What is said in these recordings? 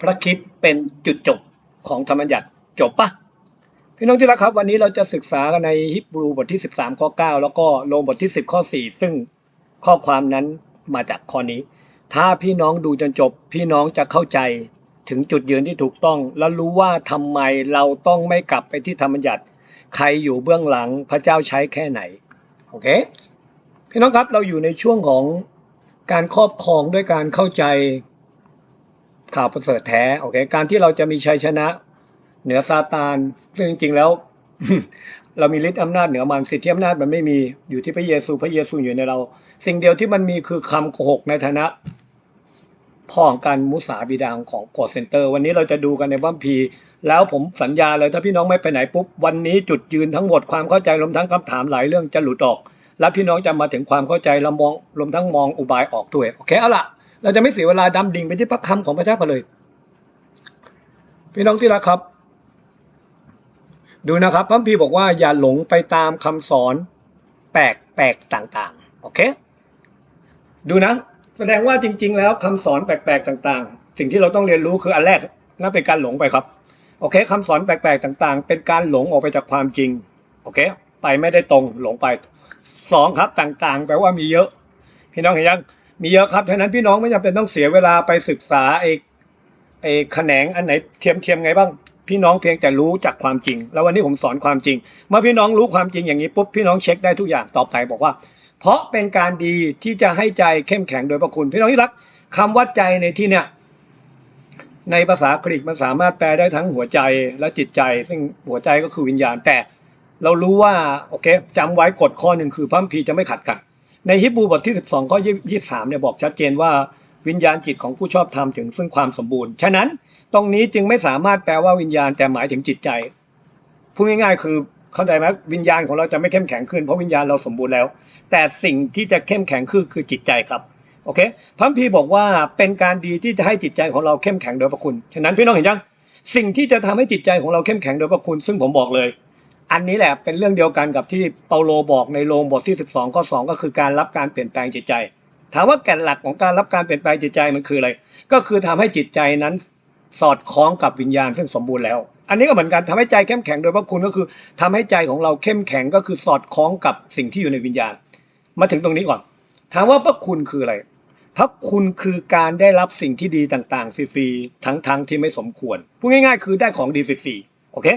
พระคิดเป็นจุดจบของธรรมัญญัติจบปะพี่น้องที่รักครับ วันนี้เราจะศึกษากันในฮิบรูบทที่ 13 ข้อ 9 แล้วก็โรมบทที่ 10 ข้อ 4 ซึ่งข้อความนั้นมาจากข้อนี้ ถ้าพี่น้องดูจนจบ พี่น้องจะเข้าใจถึงจุดยืนที่ถูกต้อง และรู้ว่าทำไมเราต้องไม่กลับไปที่ธรรมัญญัติใครอยู่เบื้องหลังพระเจ้าใช้แค่ไหนโอเคพี่น้องครับเราอยู่ในช่วงของการครอบครองด้วยการเข้าใจ ข่าวประเสริฐแท้โอเคการที่เราจะมีชัยชนะ เหนือซาตาน ซึ่งจริงๆแล้ว เรามีฤทธิ์อำนาจเหนือมันสิทธิอำนาจมันไม่มีอยู่ที่พระเยซูพระเยซูอยู่ในเรา สิ่งเดียวที่มันมีคือคำโกหกในฐานะพ่อของการมุสาบิดาของกดเซ็นเตอร์ วันนี้เราจะดูกันในบัมพี แล้วผมสัญญาเลยถ้าพี่น้องไม่ไปไหนปุ๊บ วันนี้จุดยืนทั้งหมดความเข้าใจรวมทั้งคำถามหลายเรื่องจะหลุดออก และพี่น้องจะมาถึงความเข้าใจและมองรวมทั้งมองอุบายออกด้วย โอเคเอาล่ะ เราจะไม่เสียเวลาดำดิ่งไปที่พระคำของพระเจ้ากันเลย พี่น้องที่รักครับ ดูนะครับพระพีบอกว่าอย่าหลงไปตามคำสอนแปลกแปลกต่างๆ โอเค ดูนะ แสดงว่าจริง ๆ แล้วคำสอนแปลกๆต่าง ๆ สิ่งที่เราต้องเรียนรู้คืออันแรกนั่นเป็นการหลงไปครับ โอเคคำสอนแปลกๆต่าง ๆ เป็นการหลงออกไปจากความจริง โอเค ไปไม่ได้ตรงหลงไปสองครับต่างๆ แปลว่ามีเยอะ พี่น้องเห็นยัง มีเยอะครับ ฉะนั้นพี่น้องไม่จำเป็นต้องเสียเวลาไปศึกษาไอ้ไอ้แขนงอันไหนเทียมเทียมไงบ้าง พี่น้องเพียงแต่รู้จากความจริง แล้ววันนี้ผมสอนความจริง เมื่อพี่น้องรู้ความจริงอย่างนี้ปุ๊บพี่น้องเช็คได้ทุกอย่างต่อไปบอกว่า เพราะเป็นการดีที่จะให้ใจเข้มแข็งโดยพระคุณ พี่น้องที่รักคำว่าใจในที่เนี่ยในภาษากรีกมันสามารถแปลได้ทั้งหัวใจและจิตใจ ซึ่งหัวใจก็คือวิญญาณแต่ เรารู้ว่าโอเคจำไว้กฎข้อหนึ่งคือพระคัมภีจะไม่ขัดกัน ในฮิบูบทที่ 12ข้อ23เนี่ยบอกชัดเจนว่าวิญญาณจิตของผู้ชอบธรรมถึงซึ่งความสมบูรณ์ ฉะนั้นตรงนี้จึงไม่สามารถแปลว่าวิญญาณแต่หมายถึงจิตใจ พูดง่ายๆ คือเข้าใจไหมวิญญาณของเราจะไม่เข้มแข็งขึ้นเพราะวิญญาณเราสมบูรณ์แล้ว แต่สิ่งที่จะเข้มแข็งขึ้นคือจิตใจครับ โอเคพระคัมภีร์บอกว่าเป็นการดีที่จะให้จิตใจของเราเข้มแข็งโดยพระคุณ ฉะนั้นพี่น้องเห็นยัง สิ่งที่จะทำให้จิตใจของเราเข้มแข็งโดยพระคุณ ซึ่งผมบอกเลย อันนี้แหละเป็นเรื่องเดียวกันกับที่เปาโลบอกในโรมบทที่ 12ข้อ2ก็คือการรับการเปลี่ยนแปลงจิตใจ ถามว่าแก่นหลักของการรับการเปลี่ยนแปลงจิตใจมันคืออะไร ก็คือทำให้จิตใจนั้นสอดคล้องกับวิญญาณซึ่งสมบูรณ์แล้ว อันนี้ก็เหมือนกันทำให้ใจเข้มแข็งโดยพระคุณก็คือทำให้ใจของเราเข้มแข็งก็คือสอดคล้องกับสิ่งที่อยู่ในวิญญาณ มาถึงตรงนี้ก่อน ถามว่าพระคุณคืออะไร พระคุณคือการได้รับสิ่งที่ดีต่างๆฟรีๆทั้งๆที่ไม่สมควรพูดง่าย ๆ คือได้ของดีฟรีๆโอเค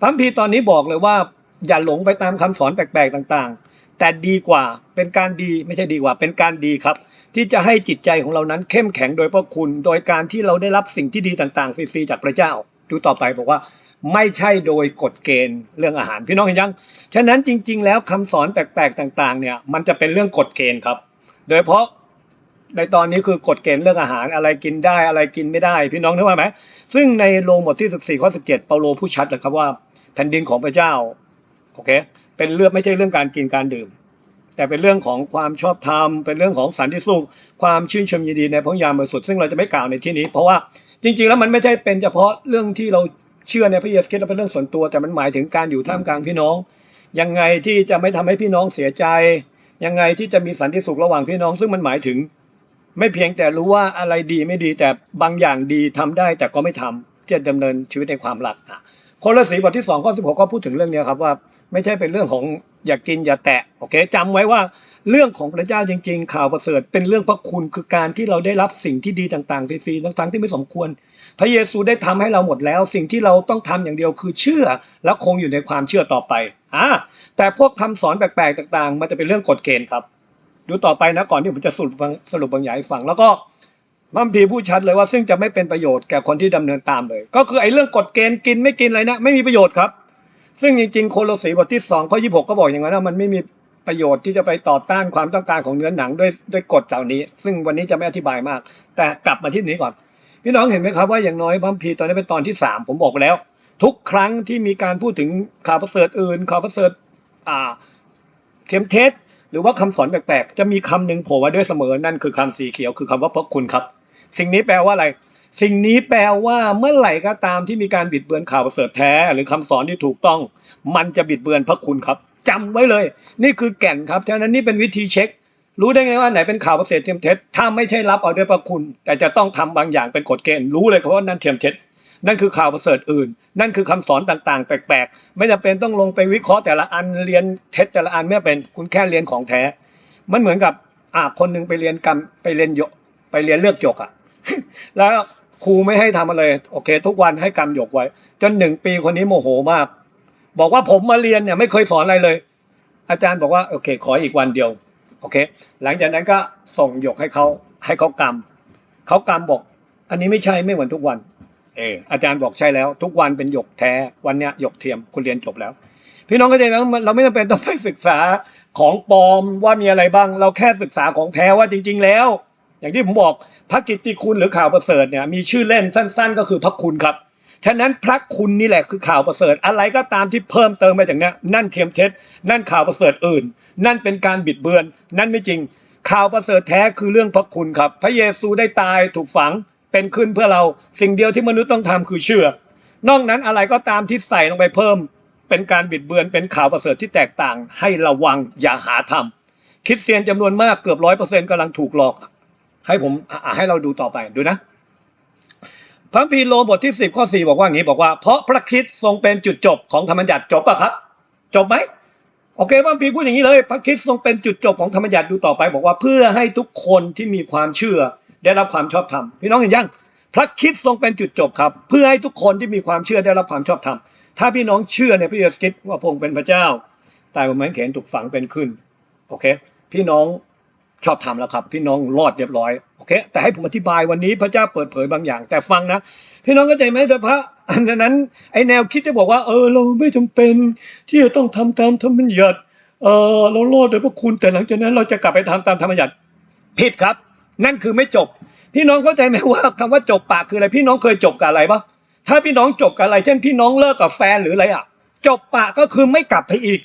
พระพีตอนนี้บอกเลยว่า อย่าหลงไปตามคำสอนแปลกๆต่างๆ แต่ดีกว่าเป็นการดีไม่ใช่ดีกว่า เป็นการดีครับ ที่จะให้จิตใจของเรานั้นเข้มแข็งโดยพระคุณ โดยการที่เราได้รับสิ่งที่ดีต่างๆฟรีๆจากพระเจ้า ดูต่อไปบอกว่าไม่ใช่โดยกฎเกณฑ์เรื่องอาหารพี่น้องเห็นยัง ฉะนั้นจริง ๆ แล้วคำสอนแปลกๆต่าง ๆ เนี่ยมันจะเป็นเรื่องกฎเกณฑ์ครับ โดยเฉพาะในตอนนี้คือกฎเกณฑ์เรื่องอาหารอะไรกินได้อะไรกินไม่ได้ พี่น้องนึกว่าไหมซึ่งในโรงบทที่ 14ข้อ17เปาโลผู้ชัดเลยครับว่า แผ่นดินของพระเจ้าโอเคเป็นเรื่องไม่ใช่เรื่องการกินการดื่ม แต่เป็นเรื่องของความชอบธรรม เป็นเรื่องของสันติสุขความชื่นชมยินดีในพระยามบริสุทธิ์ซึ่งเราจะไม่กล่าวในที่นี้ เพราะว่าจริง ๆ แล้วมันไม่ใช่เป็นเฉพาะเรื่องที่เราเชื่อในพระเยซูคริสต์เป็นเรื่องส่วนตัว แต่มันหมายถึงการอยู่ท่ามกลางพี่น้อง ยังไงที่จะไม่ทำให้พี่น้องเสียใจ ยังไงที่จะมีสันติสุขระหว่างพี่น้อง ซึ่งมันหมายถึง ไม่เพียงแต่รู้ว่าอะไรดีไม่ดีแต่บางอย่างดีทำได้แต่ก็ไม่ทำจะดำเนินชีวิตในความรักอะ คนละสีบทที่2ข้อ16ก็พูดถึงเรื่องนี้ครับว่า ไม่ใช่เป็นเรื่องของอย่ากกินอย่าแตะโอเคจำไว้ว่าเรื่องของพระเจ้าจริง ๆ ข่าวประเสริฐเป็นเรื่องพระคุณคือการที่เราได้รับสิ่งที่ดีต่างๆฟรีๆทั้งๆที่ไม่สมควร พระเยซูได้ทำให้เราหมดแล้ว สิ่งที่เราต้องทำอย่างเดียวคือเชื่อ และคงอยู่ในความเชื่อต่อไปอ่าแต่พวกคำสอนแปลกๆต่าง ๆ มันจะเป็นเรื่องกฎเกณฑ์ครับ ดูต่อไปนะก่อนที่ผมจะสรุปสรุปบางอย่างให้ฟังแล้วก็ พัมภีพูดชัดเลยว่าซึ่งจะไม่เป็นประโยชน์แก่คนที่ดำเนินตามเลย ก็คือไอ้เรื่องกฎเกณฑ์กินไม่กินอะไรนะไม่มีประโยชน์ครับ ซึ่งจริงๆโคโลสีบทที่2ข้อ26ก็บอกอย่างนั้นว่ามันไม่มีประโยชน์ที่จะไปต่อต้านความต้องการของเนื้อหนังด้วยด้วยกฎเหล่านี้ ซึ่งวันนี้จะไม่อธิบายมาก แต่กลับมาที่นี้ก่อน พี่น้องเห็นไหมครับว่าอย่างน้อยพัมภีตอนนี้เป็นตอนที่สามผมบอกไปแล้ว ทุกครั้งที่มีการพูดถึงข่าวประเสริฐอื่นข่าวประเสริฐอ่าเข็มเท็จหรือว่าคำสอนแปลกๆจะมีคำหนึ่งโผล่มาด้วยเสมอนั่นคือคำสีเขียวคือคำว่าพระคุณครับ สิ่งนี้แปลว่าอะไร สิ่งนี้แปลว่าเมื่อไหร่ก็ตามที่มีการบิดเบือนข่าวประเสริฐแท้ หรือคำสอนที่ถูกต้อง มันจะบิดเบือนพระคุณครับจำไว้เลย นี่คือแก่นครับฉะนั้นนี่เป็นวิธีเช็ค รู้ได้ไงว่าไหนเป็นข่าวประเสริฐเทียมเท็จถ้าไม่ใช่รับเอาด้วยพระคุณ แต่จะต้องทำบางอย่างเป็นกฎเกณฑ์รู้เลยครับว่านั่นเทียมเท็จนั่นคือข่าวประเสริฐอื่น นั่นคือคำสอนต่างๆ แปลกๆ ไม่จำเป็นต้องลงไปวิเคราะห์แต่ละอันเรียนเท็จแต่ละอันไม่เป็นคุณแค่เรียนของแท้ มันเหมือนกับอ่าคนหนึงไปเรียนกรรมไปเรียนยกไปเรียนเลือกยกอะ แล้วครูไม่ให้ทำอะไรโอเค ทุกวันให้กรรมหยกไว้ จนหนึ่งปีคนนี้โมโหมาก บอกว่าผมมาเรียนเนี่ยไม่เคยสอนอะไรเลย อาจารย์บอกว่าโอเค ขออีกวันเดียวโอเค หลังจากนั้นก็ส่งหยกให้เขาให้เขากรรมเขากรรมบอก อันนี้ไม่ใช่ไม่เหมือนทุกวันเอออาจารย์บอกใช่แล้ว ทุกวันเป็นหยกแท้วันเนี้ยหยกเทียมคุณเรียนจบแล้ว พี่น้องก็จะนั้นเราไม่จำเป็นต้องไปศึกษาของปลอมว่ามีอะไรบ้าง เราแค่ศึกษาของแท้ว่าจริง ๆ แล้ว อย่างที่ผมบอกพระกิตติคุณหรือข่าวประเสริฐเนี่ยมีชื่อเล่นสั้น ๆ ก็คือพระคุณครับฉะนั้นพระคุณนี่แหละคือข่าวประเสริฐอะไรก็ตามที่เพิ่มเติมไปจากนี้นั่นเทียมเท็จ นั่นข่าวประเสริฐอื่น นั่นเป็นการบิดเบือน นั่นไม่จริง ข่าวประเสริฐแท้คือเรื่องพระคุณครับ พระเยซูได้ตายถูกฝังเป็นขึ้นเพื่อเราสิ่งเดียวที่มนุษย์ต้องทำคือเชื่อ นอกนั้นอะไรก็ตามที่ใส่ลงไปเพิ่ม เป็นการบิดเบือนเป็นข่าวประเสริฐที่แตกต่าง ให้ระวังอย่าหาทำคิดเตียนจำนวนมากเกือบร้อยเปอร์เซ็นต์กำลังถูกหลอก ให้ผมให้เราดูต่อไปดูนะพระคัมภีโรมบทที่สิบข้อสี่บอกว่าอย่างนี้บอกว่า เพราะพระคริสต์ทรงเป็นจุดจบของธรรมบัญญัติจบปะครับ จบไหมโอเคพระคัมภีพูดอย่างนี้เลย พระคริสต์ทรงเป็นจุดจบของธรรมบัญญัติดูต่อไป บอกว่าเพื่อให้ทุกคนที่มีความเชื่อ ได้รับความชอบธรรมพี่น้องเห็นยังพระคริสต์ทรงเป็นจุดจบครับ เพื่อให้ทุกคนที่มีความเชื่อได้รับความชอบธรรมถ้าพี่น้องเชื่อในพระเยซูคริสต์ว่าพระองค์เป็นพระเจ้าตายบนไม้เขนถูกฝังเป็นขึ้นโอเค พี่น้อง ชอบทำแล้วครับ พี่น้องรอดเรียบร้อยโอเค แต่ให้ผมอธิบายวันนี้พระเจ้าเปิดเผยบางอย่าง แต่ฟังนะ พี่น้องเข้าใจไหมแต่พระอันนั้นไอแนวคิดจะบอกว่า เออเราไม่จำเป็น ที่จะต้องทำตามธรรมบัญญัติเออเรารอดโดยพระคุณแต่หลังจากนั้นเราจะกลับไปทำตามธรรมบัญญัติผิดครับ นั่นคือไม่จบ พี่น้องเข้าใจไหมว่าคำว่าจบปากคืออะไรพี่น้องเคยจบกับอะไรปะถ้าพี่น้องจบกับอะไร เช่นพี่น้องเลิกกับแฟนหรืออะไรอะ จบปากก็คือไม่กลับไปอีก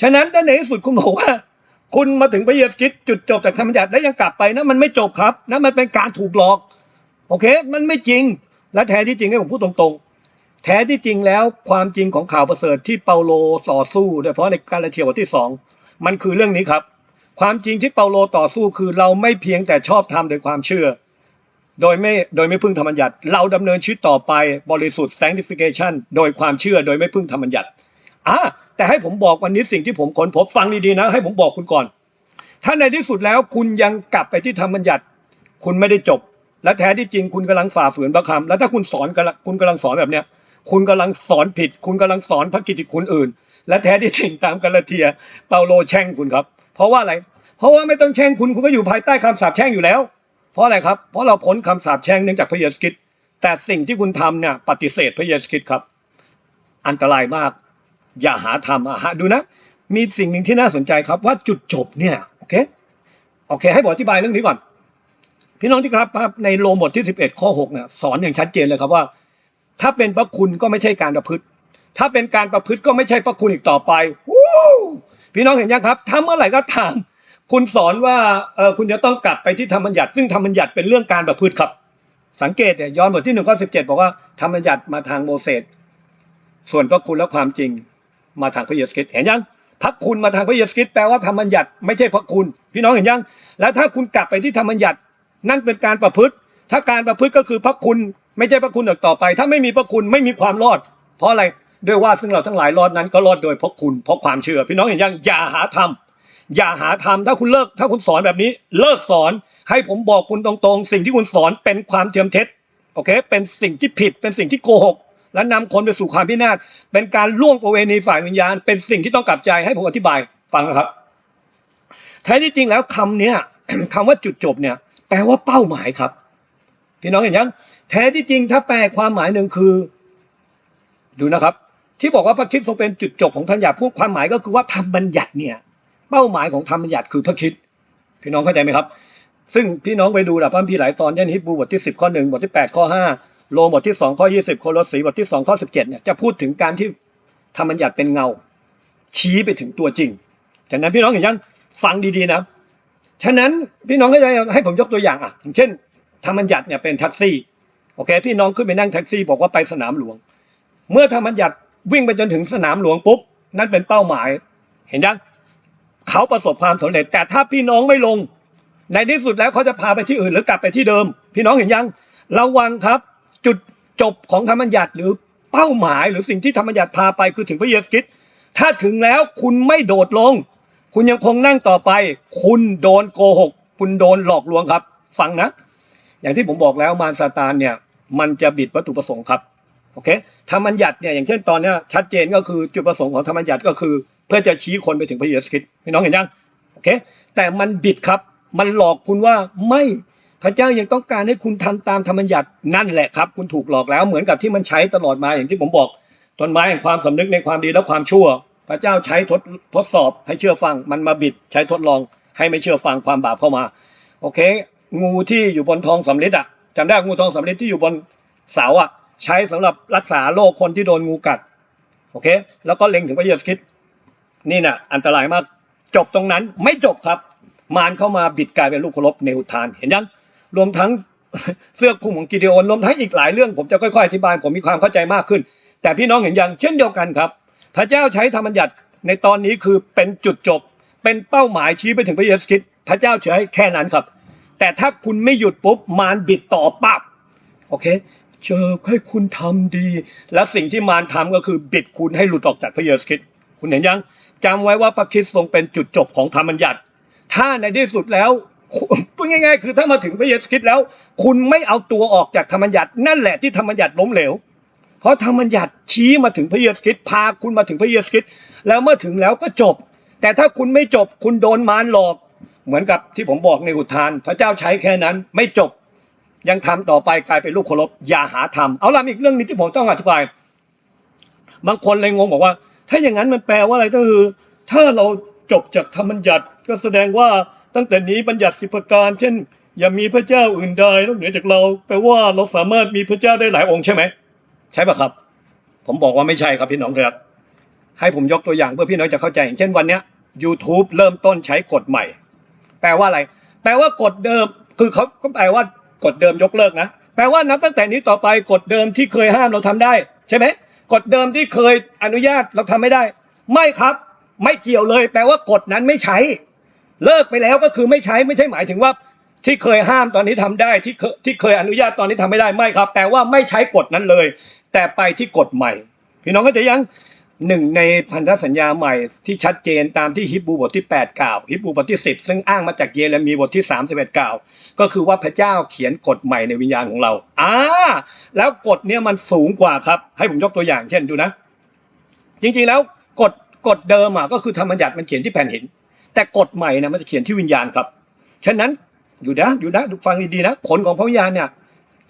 ฉะนั้นถ้าในที่สุดคุณบอกว่า คุณมาถึงพระเยซูคริสต์จุดจบจากธรรมบัญญัติแล้วยังกลับไปนะมันไม่จบครับนะมันเป็นการถูกหลอก โอเค มันไม่จริง และแท้ที่จริงให้ผมพูดตรงๆ แท้ที่จริงแล้วความจริงของข่าวประเสริฐที่เปาโลต่อสู้โดยเฉพาะในกาลาเทียบทที่สองมันคือเรื่องนี้ครับ ความจริงที่เปาโลต่อสู้คือเราไม่เพียงแต่ชอบทำโดยความเชื่อ โดยไม่โดยไม่พึ่งธรรมบัญญัติเราดำเนินชีวิตต่อไปบริสุทธิ์ sanctification โดยความเชื่อโดยไม่พึ่งธรรมบัญญัติอะ แต่ให้ผมบอกวันนี้สิ่งที่ผมค้นพบฟังดีๆนะ ให้ผมบอกคุณก่อน ถ้าในที่สุดแล้วคุณยังกลับไปที่ธรรมบัญญัติ คุณไม่ได้จบ และแท้ที่จริงคุณกำลังฝ่าฝืนพระคำแล้วถ้าคุณสอนคุณกำลังสอนแบบเนี้ย คุณกำลังสอนผิด คุณกำลังสอนพระกิติคุณอื่น และแท้ที่จริงตามกาลาเทีย เปาโลแช่งคุณครับ เพราะว่าอะไร เพราะว่าไม่ต้องแช่งคุณคุณก็อยู่ภายใต้คำสาปแช่งอยู่แล้ว เพราะอะไรครับ เพราะเราพ้นคำสาปแช่งเนื่องจากพระเยซูคริสต์แต่สิ่งที่คุณทำเนี่ยปฏิเสธพระเยซูคริสต์ครับ อันตรายมาก อย่าหาทำอะฮะดูนะ มีสิ่งหนึ่งที่น่าสนใจครับว่าจุดจบเนี่ยโอเคโอเค ให้ผมอธิบายเรื่องนี้ก่อน พี่น้องที่ครับครับในโรมบทที่ 11 ข้อ6เนี่ยสอนอย่างชัดเจนเลยครับว่า ถ้าเป็นพระคุณก็ไม่ใช่การประพฤติ ถ้าเป็นการประพฤติก็ไม่ใช่พระคุณอีกต่อไปพี่น้องเห็นยังครับถ้าเมื่อไหร่ก็ตามคุณสอนว่าเออคุณจะต้องกลับไปที่ธรรมบัญญัติ ซึ่งธรรมบัญญัติเป็นเรื่องการประพฤติครับ สังเกตเนี่ยย้อนบทที่หนึ่งข้อสิบเจ็ดบอกว่าธรรมบัญญัติมาทางโมเสสส่วนพระคุณและความจริง มาทางพระเยซูคริสต์เห็นยังพระคุณมาทางพระเยซูคริสต์แปลว่าธรรมบัญญัติไม่ใช่พระคุณ พี่น้องเห็นยัง แล้วถ้าคุณกลับไปที่ธรรมบัญญัติ นั่นเป็นการประพฤติ ถ้าการประพฤติก็คือพระคุณ ไม่ใช่พระคุณต่อไป ถ้าไม่มีพระคุณไม่มีความรอด เพราะอะไรด้วยว่าซึ่งเราทั้งหลายรอดนั้นก็รอดโดยพระคุณเพราะความเชื่อ พี่น้องเห็นยังอย่าหาทำอย่าหาทำถ้าคุณเลิก ถ้าคุณสอนแบบนี้ เลิกสอนให้ผมบอกคุณตรงๆ สิ่งที่คุณสอนเป็นความเทียมเท็จโอเค เป็นสิ่งที่ผิดเป็นสิ่งที่โกหก และนำคนไปสู่ความพินาศเป็นการล่วงประเวณีฝ่ายวิญญาณ เป็นสิ่งที่ต้องกลับใจให้ผมอธิบายฟังนะครับแท้ที่จริงแล้วคำเนี้ยคำว่าจุดจบเนี่ย แปลว่าเป้าหมายครับ พี่น้องเห็นยังแท้ที่จริงถ้าแปลความหมายหนึ่งคือ ดูนะครับ ที่บอกว่าพระคริสต์ทรงเป็นจุดจบของธรรมบัญญัติพูดความหมายก็คือว่าธรรมบัญญัติเนี่ย เป้าหมายของธรรมบัญญัติคือพระคริสต์พี่น้องเข้าใจไหมครับ ซึ่งพี่น้องไปดูนะพระคัมภีหลายตอนเช่นฮิบูบทที่สิบข้อหนึ่งบทที่แปดข้อห้า โรมบทที่สองข้อยี่สิบโคโลสีบทที่สองข้อสิบเจ็ดเนี่ยจะพูดถึงการที่ธรรมบัญญัติเป็นเงา ชี้ไปถึงตัวจริงฉะนั้นพี่น้องเห็นยังฟังดีๆนะฉะนั้นพี่น้องก็จะให้ผมยกตัวอย่างอะอย่างเช่นธรรมบัญญัติเนี่ยเป็นแท็กซี่โอเค พี่น้องขึ้นไปนั่งแท็กซี่บอกว่าไปสนามหลวง เมื่อธรรมบัญญัติวิ่งไปจนถึงสนามหลวงปุ๊บนั่นเป็นเป้าหมาย เห็นยังเขาประสบความสำเร็จ แต่ถ้าพี่น้องไม่ลง ในที่สุดแล้วเขาจะพาไปที่อื่นหรือกลับไปที่เดิม พี่น้องเห็นยัง ระวังครับ จุดจบของธรรมบัญญัติหรือเป้าหมายหรือสิ่งที่ธรรมบัญญัติพาไปคือถึงพระเยซูคริสต์ถ้าถึงแล้วคุณไม่โดดลง คุณยังคงนั่งต่อไป คุณโดนโกหก คุณโดนหลอกลวงครับ ฟังนะ อย่างที่ผมบอกแล้วมารซาตานเนี่ยมันจะบิดวัตถุประสงค์ครับโอเคธรรมบัญญัติเนี่ยอย่างเช่นตอนนี้ชัดเจนก็คือจุดประสงค์ของธรรมบัญญัติก็คือ เพื่อจะชี้คนไปถึงพระเยซูคริสต์พี่น้องเห็นยังโอเคแต่มันบิดครับ มันหลอกคุณว่าไม่ พระเจ้ายังต้องการให้คุณทำตามธรรมบัญญัตินั่นแหละครับ คุณถูกหลอกแล้วเหมือนกับที่มันใช้ตลอดมาอย่างที่ผมบอกต้นไม้แห่งความสำนึกในความดีและความชั่ว พระเจ้าใช้ทดทดสอบให้เชื่อฟัง มันมาบิดใช้ทดลองให้ไม่เชื่อฟังความบาปเข้ามา โอเค งูที่อยู่บนทองสำริดอะจำได้งูทองสำริดที่อยู่บนเสาอะ ใช้สำหรับรักษาโรคคนที่โดนงูกัด โอเค แล้วก็เล็งถึงพระเยซูคริสต์นี่น่ะ อันตรายมากจบตรงนั้นไม่จบครับ มารเข้ามาบิดกลายเป็นลูกเคารพเนวทานเห็นยัง รวมทั้งเสื้อคลุมของกิเดโอนรวมทั้งอีกหลายเรื่องผมจะค่อยๆอธิบายผมมีความเข้าใจมากขึ้น แต่พี่น้องเห็นยังเช่นเดียวกันครับ พระเจ้าใช้ธรรมบัญญัติในตอนนี้คือเป็นจุดจบ เป็นเป้าหมายชี้ไปถึงพระเยซูคริสต์พระเจ้าใช้แค่นั้นครับ แต่ถ้าคุณไม่หยุดปุ๊บมารบิดต่อปั๊บโอเคเจอให้คุณทำดี และสิ่งที่มารทำก็คือบิดคุณให้หลุดออกจากพระเยซูคริสต์คุณเห็นยังจำไว้ว่าพระคริสต์ทรงเป็นจุดจบของธรรมบัญญัติ ถ้าในที่สุดแล้ว พูดง่ายๆ คือถ้ามาถึงพระเยซูคริสต์แล้ว คุณไม่เอาตัวออกจากธรรมบัญญัตินั่นแหละที่ธรรมบัญญัติล้มเหลว เพราะธรรมบัญญัติชี้มาถึงพระเยซูคริสต์พาคุณมาถึงพระเยซูคริสต์แล้วเมื่อถึงแล้วก็จบ แต่ถ้าคุณไม่จบคุณโดนมารหลอก เหมือนกับที่ผมบอกในอุทาน พระเจ้าใช้แค่นั้นไม่จบ ยังทำต่อไปกลายเป็นลูกเคารพอย่าหาทำเอาล่ะอีกเรื่องนี้ที่ผมต้องอธิบาย บางคนเลยงงบอกว่า ถ้าอย่างนั้นมันแปลว่าอะไรก็คือ ถ้าเราจบจากธรรมบัญญัติก็แสดงว่า ตั้งแต่นี้บัญญัติสิบประการ เช่น อย่ามีพระเจ้าอื่นใดนอกเหนือจากเราแปลว่าเราสามารถมีพระเจ้าได้หลายองค์ใช่ไหมใช่ปะครับ ผมบอกว่าไม่ใช่ครับพี่น้องครับ ให้ผมยกตัวอย่างเพื่อพี่น้องจะเข้าใจอย่างเช่นวันนี้ย YouTube เริ่มต้นใช้กฎใหม่ แปลว่าอะไร แปลว่ากฎเดิมคือเขาก็แปลว่ากฎเดิมยกเลิกนะแปลว่านับตั้งแต่นี้ต่อไปกฎเดิมที่เคยห้ามเราทำได้ ใช่ไหมกฎเดิมที่เคยอนุญาตเราทำไม่ได้ ไม่ครับ ไม่เกี่ยวเลย แปลว่ากฎนั้นไม่ใช้ เลิกไปแล้วก็คือไม่ใช้ไม่ใช่หมายถึงว่า ที่เคยห้ามตอนนี้ทำได้ที่ที่เคยอนุญาตตอนนี้ทำไม่ได้ไม่ครับแต่ว่าไม่ใช้กฎนั้นเลย แต่ไปที่กฎใหม่ พี่น้องก็จะยังหนึ่งในพันธสัญญาใหม่ที่ชัดเจนตามที่ฮิบูบทที่ 8 กล่าว ฮิบูบทที่ 10 ซึ่งอ้างมาจากเยเรมีบทที่ 31 กล่าว ก็คือว่าพระเจ้าเขียนกฎใหม่ในวิญญาณของเราอ่าแล้วกฎเนี่ยมันสูงกว่าครับ ให้ผมยกตัวอย่างเช่นดูนะ จริงๆแล้วกฎกฎเดิมอะก็คือธรรมบัญญัติมันเขียนที่แผ่นหิน แต่กฎใหม่นะมันจะเขียนที่วิญญาณครับ ฉะนั้นอยู่นะอยู่นะฟังดีๆนะ ผลของพระวิญญาณเนี่ย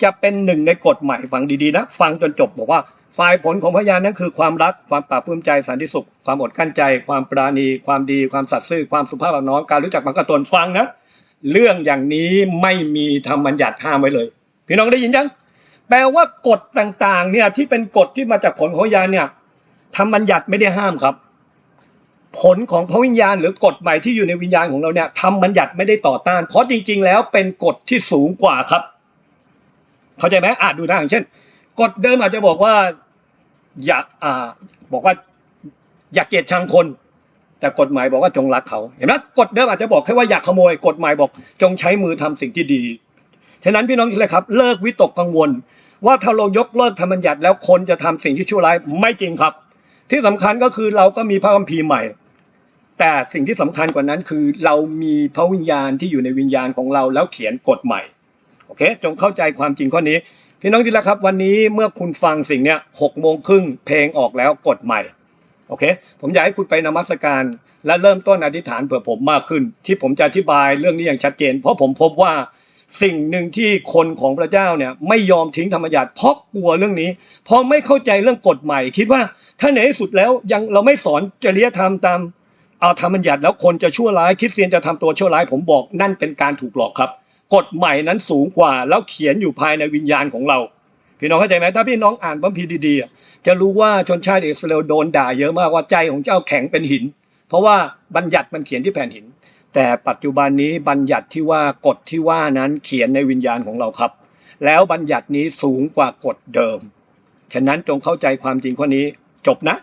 จะเป็นหนึ่งในกฎใหม่ฟังดีๆนะฟังจนจบบอกว่าฝ่ายผลของพระญาณนั้นคือความรักความปราบปลื้มใจสันติสุข ความอดกั้นใจ ความปราณี ความดี ความสัตย์ซื่อความสุภาพอ่อนน้อมการรู้จักบังคับตนฟังนะเรื่องอย่างนี้ไม่มีธรรมบัญญัติห้ามไว้เลย พี่น้องได้ยินยังแปลว่ากฎต่างๆเนี่ยที่เป็นกฎที่มาจากผลของพระญาณเนี่ยธรรมบัญญัติไม่ได้ห้ามครับ ผลของพระวิญญาณหรือกฎใหม่ที่อยู่ในวิญญาณของเราเนี่ยทำบัญญัติไม่ได้ต่อต้าน เพราะจริง ๆ แล้วเป็นกฎที่สูงกว่าครับ เข้าใจไหมอะดูนะอย่างเช่นกฎเดิมอาจจะบอกว่า อย่าอ่า บอกว่าอย่าเกลียดชังคน แต่กฎหมายบอกว่าจงรักเขา เห็นไหมกฎเดิมอาจจะบอกแค่ว่าอย่าขโมย กฎหมายบอก จงใช้มือทำสิ่งที่ดีฉะนั้นพี่น้องเลยครับ เลิกวิตกกังวล ว่าถ้าเรายกเลิกธรรมบัญญัติแล้วคนจะทำสิ่งที่ชั่วร้ายไม่จริงครับ ที่สำคัญก็คือเราก็มีพระคัมภีร์ใหม่ แต่สิ่งที่สำคัญกว่านั้นคือเรามีพระวิญญาณที่อยู่ในวิญญาณของเราแล้วเขียนกฎใหม่โอเค จงเข้าใจความจริงข้อนี้ พี่น้องที่รักครับ วันนี้เมื่อคุณฟังสิ่งเนี้ยหกโมงครึ่งเพลงออกแล้วกฎใหม่โอเค ผมอยากให้คุณไปนมัสการ และเริ่มต้นอธิษฐานเผื่อผมมากขึ้น ที่ผมจะอธิบายเรื่องนี้อย่างชัดเจน เพราะผมพบว่าสิ่งหนึ่งที่คนของพระเจ้าเนี่ยไม่ยอมทิ้งธรรมญาติเพราะกลัวเรื่องนี้ เพราะไม่เข้าใจเรื่องกฎใหม่ คิดว่าถ้าในที่สุดแล้วยังเราไม่สอนจริยธรรมตาม เอาธรรมบัญญัติแล้วคนจะชั่วร้ายคริสเตียนจะทำตัวชั่วร้ายผมบอกนั่นเป็นการถูกหลอกครับ กฎใหม่นั้นสูงกว่า แล้วเขียนอยู่ภายในวิญญาณของเรา พี่น้องเข้าใจไหมถ้าพี่น้องอ่านพระคัมภีดีๆจะรู้ว่าชนชาติอิสราเอลโดนด่าเยอะมากว่าใจของเจ้าแข็งเป็นหิน เพราะว่าบัญญัติมันเขียนที่แผ่นหิน แต่ปัจจุบันนี้บัญญัติที่ว่ากฎที่ว่านั้นเขียนในวิญญาณของเราครับ แล้วบัญญัตินี้สูงกว่ากฎเดิมฉะนั้นจงเข้าใจความจริงข้อนี้จบนะ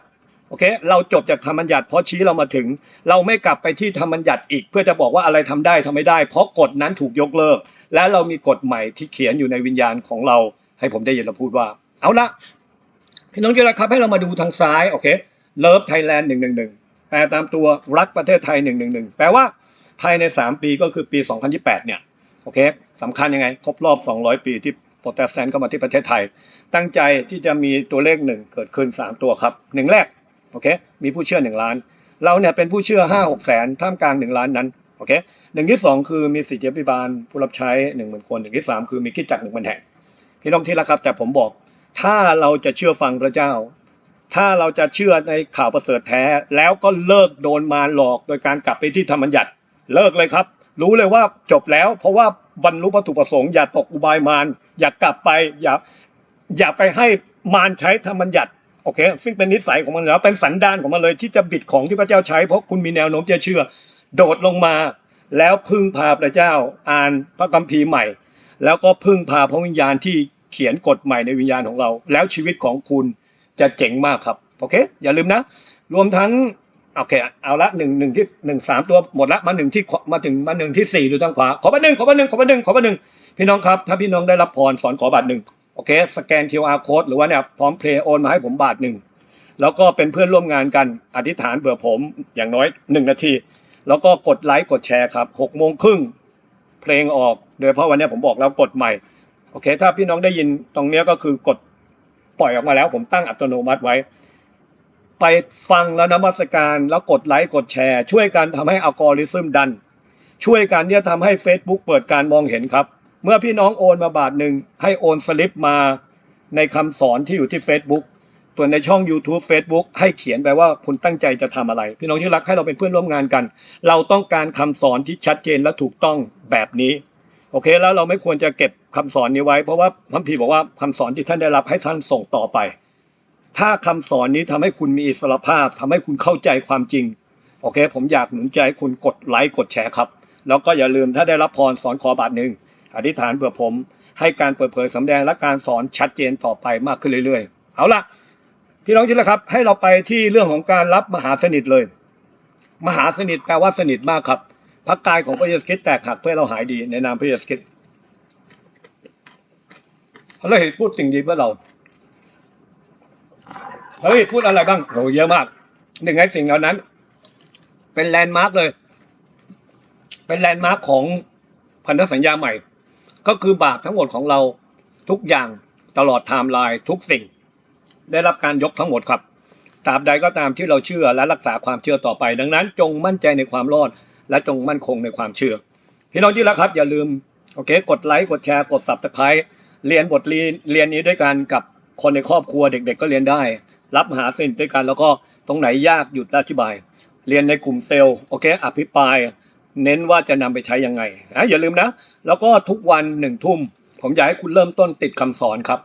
โอเค เราจบจากธรรมบัญญัติเพราะชี้เรามาถึง เราไม่กลับไปที่ธรรมบัญญัติอีก เพื่อจะบอกว่าอะไรทำได้ทำไม่ได้ เพราะกฎนั้นถูกยกเลิก และเรามีกฎใหม่ที่เขียนอยู่ในวิญญาณของเรา ให้ผมได้ยินเราพูดว่า เอาละพี่น้องที่รักครับให้เรามาดูทางซ้ายโอเคเลิฟไทยแลนด์หนึ่งหนึ่งหนึ่งแปลตามตัวรักประเทศไทยหนึ่งหนึ่งหนึ่งแปลว่าภายใน 3 ปีก็คือปี 2028 เนี่ยโอเคสำคัญยังไง ครบรอบ 200 ปีที่โปรเตสแตนต์เข้ามาที่ประเทศไทย ตั้งใจที่จะมีตัวเลขหนึ่งเกิดขึ้น 3 ตัวครับหนึ่งแรก โอเคมีผู้เชื่อ 1 ล้าน เราเนี่ยเป็นผู้เชื่อ 5 6แสนท่ามกลาง 1 ล้านนั้นโอเคหนึ่งที่สองคือมีสิทธิพิบาลผู้รับใช้1 0,000คนหนึ่งที่สามคือมีคิดจักรหนึ่งพันแห่งพี่น้องที่รักครับแต่ผมบอก ถ้าเราจะเชื่อฟังพระเจ้า ถ้าเราจะเชื่อในข่าวประเสริฐแท้ แล้วก็เลิกโดนมารหลอกโดยการกลับไปที่ธรรมบัญญัติเลิกเลยครับ รู้เลยว่าจบแล้ว เพราะว่าบรรลุวัตถุประสงค์อย่าตกอุบายมารอย่ากลับไปอย่าอย่าไปให้มารใช้ธรรมบัญญัติ อเค ซึ่งเป็นนิสัยของมันแล้วเป็นสันดานของมันเลยที่จะบิดของที่พระเจ้าใช้ เพราะคุณมีแนวโน้มจะเชื่อ โดดลงมา แล้วพึ่งพาพระเจ้าอ่านพระคัมภีร์ใหม่ แล้วก็พึ่งพาพระวิญญาณที่เขียนกฎใหม่ในวิญญาณของเรา แล้วชีวิตของคุณจะเจ๋งมากครับโอเค อย่าลืมนะ รวมทั้งโอเคเอาละหนึ่งหนึ่งที่หนึ่งสามตัวหมดละมาหนึ่งที่มาถึงมาหนึ่งที่สี่ดูทางขวาขอบัตรหนึ่งขอบัตรหนึ่งขอบัตรหนึ่งขอบัตรหนึ่งพี่น้องครับ ถ้าพี่น้องได้รับพรสอนขอบัตรหนึ่ง โอเคสแกน QR code หรือว่าเนี่ยพร้อมเพลย์โอนมาให้ผมบาทหนึ่งแล้วก็เป็นเพื่อนร่วมงานกันอธิษฐานเบื่อผมอย่างน้อยหนึ่งนาที แล้วก็กดไลค์กดแชร์ครับหกโมงครึ่งเพลงออก โดยเฉพาะวันนี้ผมบอกแล้วกดใหม่โอเค ถ้าพี่น้องได้ยินตรงนี้ก็คือกดปล่อยออกมาแล้ว ผมตั้งอัตโนมัติไว้ ไปฟังแล้วนมัสการแล้วกดไลค์กดแชร์ ช่วยกันทำให้อัลกอริทึมดัน ช่วยกันเนี่ยทำให้ Facebook เปิดการมองเห็นครับ เมื่อพี่น้องโอนมาบาทหนึ่งให้โอนสลิปมาในคำสอนที่อยู่ที่ Facebook ตัวนในช่อง YouTube Facebook ให้เขียนไปว่าคุณตั้งใจจะทำอะไร พี่น้องที่รักให้เราเป็นเพื่อนร่วมงานกัน เราต้องการคำสอนที่ชัดเจนและถูกต้องแบบนี้โอเคแล้วเราไม่ควรจะเก็บคำสอนนี้ไว้ เพราะว่าพระพีบอกว่าคำสอนที่ท่านได้รับให้ท่านส่งต่อไป ถ้าคำสอนนี้ทำให้คุณมีอิสรภาพทำให้คุณเข้าใจความจริงโอเค ผมอยากหนุนใจคุณกดไลค์กดแชร์ครับ แล้วก็อย่าลืมถ้าได้รับพรสอนขอบาทหนึ่ง อธิษฐานเผื่อผม ให้การเปิดเผยสำแดงและการสอนชัดเจนต่อไปมากขึ้นเรื่อยๆ เอาละพี่น้องที่ละครับ ให้เราไปที่เรื่องของการรับมหาสนิทเลย มหาสนิทแปลว่าสนิทมากครับพระกายของพระเยซูคริสต์แตกหักเพื่อเราหายดีในนามพระเยซูคริสต์พระฤาษีพูดสิ่งดีเพื่อเราพระฤาษีพูดอะไรบ้างโหเยอะมากหนึ่งในสิ่งเหล่านั้น เป็นแลนด์มาร์กเลย เป็นแลนด์มาร์กของพันธสัญญาใหม่ ก็คือบาปทั้งหมดของเราทุกอย่างตลอดไทม์ไลน์ทุกสิ่ง ได้รับการยกทั้งหมดครับตราบใดก็ตามที่เราเชื่อและรักษาความเชื่อต่อไป ดังนั้น จงมั่นใจในความรอด และจงมั่นคงในความเชื่อ พี่น้องที่รักครับอย่าลืมโอเค กดไลค์กดแชร์กด subscribe เรียนบทเรียนเรียนนี้ด้วยกันกับคนในครอบครัวเด็ก ๆ ก็เรียนได้ รับมหาสินด้วยกันแล้วก็ตรงไหนยากหยุดอธิบาย เรียนในกลุ่มเซลล์โอเค อภิปราย เน้นว่าจะนำไปใช้ยังไงนะอย่าลืมนะ แล้วก็ทุกวันหนึ่งทุ่ม ผมอยากให้คุณเริ่มต้นติดคำสอนครับ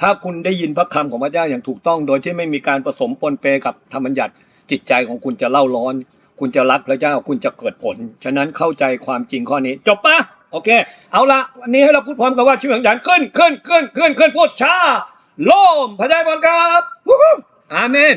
ถ้าคุณได้ยินพระคำของพระเจ้าอย่างถูกต้อง โดยที่ไม่มีการผสมปนเปกับธรรมบัญญัติจิตใจของคุณจะเล่าร้อน คุณจะรักพระเจ้าคุณจะเกิดผล ฉะนั้นเข้าใจความจริงข้อนี้ จบปะโอเค เอาละวันนี้ให้เราพูดพร้อมกันว่าชื่อของฉันขึ้นขึ้นขึ้นขึ้นขึ้นพูดช้าโลมพระเจ้าบอลครับวู้ฮู้อาเมน